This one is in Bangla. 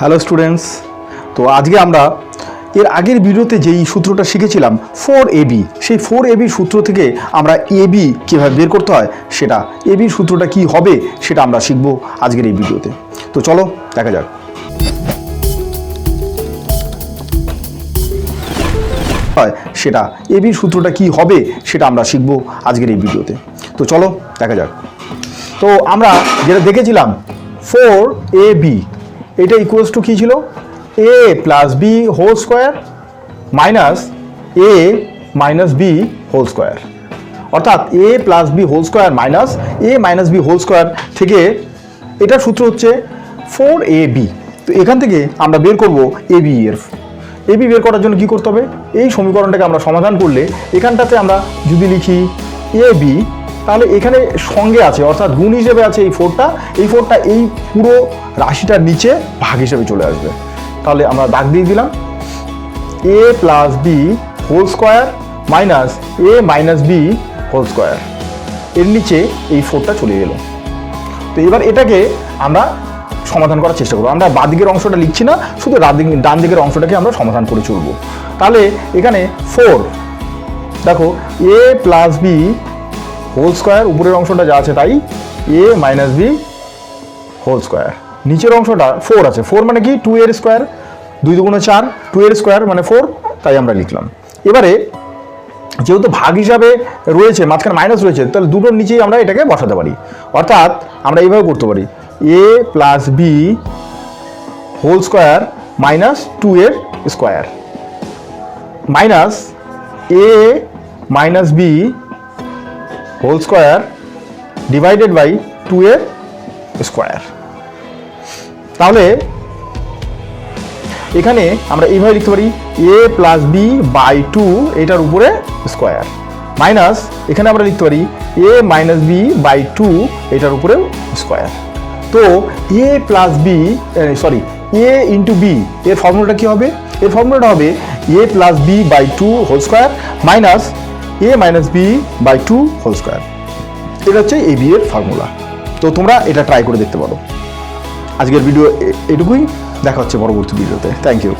হ্যালো স্টুডেন্টস তো আজকে আমরা এর আগের ভিডিওতে যেই সূত্রটা শিখেছিলাম ফোর এবি সেই ফোর এবি সূত্র থেকে আমরা এবি কীভাবে বের করতে হয়, সেটা এবির সূত্রটা কি হবে, সেটা আমরা শিখব আজকের এই ভিডিওতে। তো চলো, দেখা যাক। হয়, সেটা এবির সূত্রটা কি হবে, সেটা আমরা শিখব আজকের এই ভিডিওতে। তো চলো, দেখা যাক। তো আমরা যেটা দেখেছিলাম ফোর এ বি এটা ইকুয়ালস টু কী ছিল? A plus B whole square minus A minus B whole square অর্থাৎ A plus B whole square minus A minus B whole square থেকে এটার সূত্র হচ্ছে ফোর এ বি তো এখান থেকে আমরা বের করব এ বি এর। এ বি বের করার জন্য কি করতে হবে? এই সমীকরণটাকে আমরা সমাধান করলে এখানটাতে আমরা যদি লিখি এ বি তাহলে এখানে সঙ্গে আছে, অর্থাৎ গুণ হিসেবে আছে এই ফোরটা। এই ফোরটা এই পুরো রাশিটার নিচে ভাগ হিসেবে চলে আসবে। তাহলে আমরা দাগ দিয়ে দিলাম। A plus B whole square minus A minus B whole square এর নিচে এই ফোরটা চলে গেল তো এবার এটাকে আমরা সমাধান করার চেষ্টা করব। আমরা বাদিকের অংশটা লিখছি না, শুধু ডান দিকের অংশটাকে আমরা সমাধান করে চলবো। তাহলে এখানে ফোর দেখো A plus B whole square উপরের অংশটা যা আছে তাই A minus B whole square নিচের অংশটা ফোর আছে। ফোর মানে কি? টু এর স্কোয়ার দুই দুগুণে চার টু এর স্কোয়ার মানে ফোর তাই আমরা লিখলাম। এবারে, যেহেতু ভাগ হিসাবে রয়েছে, মাঝখানে মাইনাস রয়েছে, তাহলে দুটোর নিচেই আমরা এটাকে বসাতে পারি। অর্থাৎ আমরা এইভাবে করতে পারি। A plus B whole square minus two এর square minus A minus B whole square divided by two এর স্কোয়ার তাহলে এখানে আমরা এইভাবে লিখতে পারি A plus B by two এটার উপরে স্কোয়ার মাইনাস এখানে আমরা লিখতে পারি A minus B by two এটার উপরে স্কোয়ার তো A plus B sorry A into B এর ফর্মুলাটা কী হবে? এর ফর্মুলাটা হবে A plus B by two whole square minus A minus B by two whole square এটা হচ্ছে এ বি এর ফর্মুলা তো তোমরা এটা ট্রাই করে দেখতে পারো। আজকের ভিডিও এটুকুই। দেখা হচ্ছে পরবর্তী ভিডিওতে থ্যাংক ইউ